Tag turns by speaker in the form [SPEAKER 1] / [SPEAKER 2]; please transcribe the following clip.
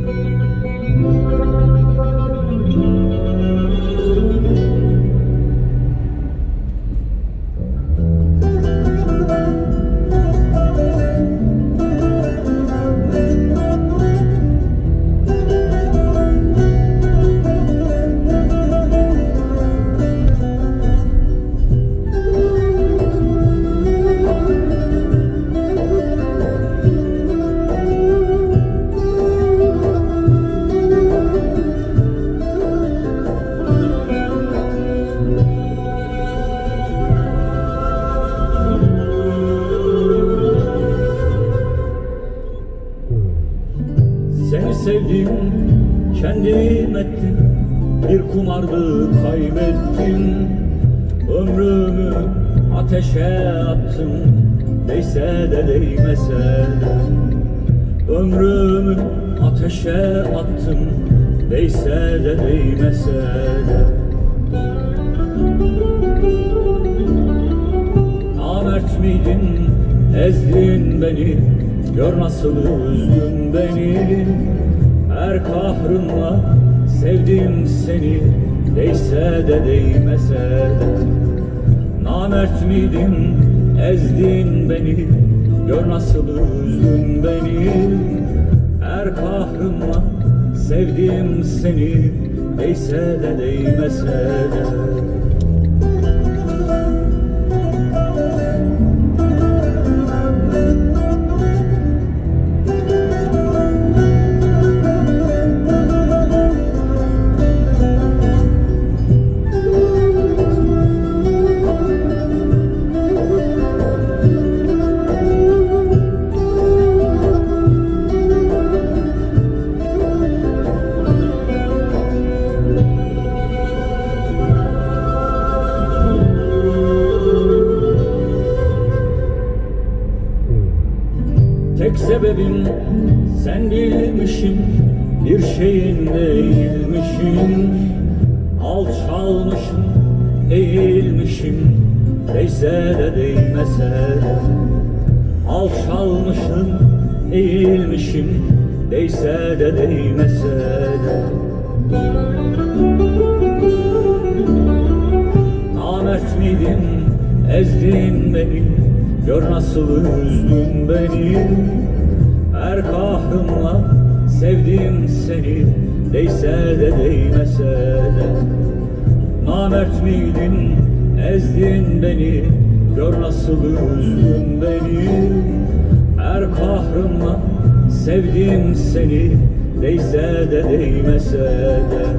[SPEAKER 1] Seni sevdim, kendim ettim Bir kumardı kaybettim Ömrümü ateşe attım Değse de değmese de. Ömrümü ateşe attım Değse de değmese de. Namert miydin, ezdin beni. Gör nasıl üzdün beni Kahrınla sevdim seni Değse de değmese. De Namert miydin, ezdin beni Gör nasıl üzdün beni. Her kahrımla sevdim seni Değse de değmese de sebebim sen değilmişim Bir şeyin değilmişim. Alçalmışım, eğilmişim Değse de değmese de. Alçalmışım, eğilmişim Değse de değmese de. Namert miydin, ezdin beni Gör nasıl üzdün beni Her kahrımla sevdim seni Değse de değmese de. Namert miydin, ezdin beni Gör nasıl üzdün beni. Her kahrımla sevdim seni Değse de değmese de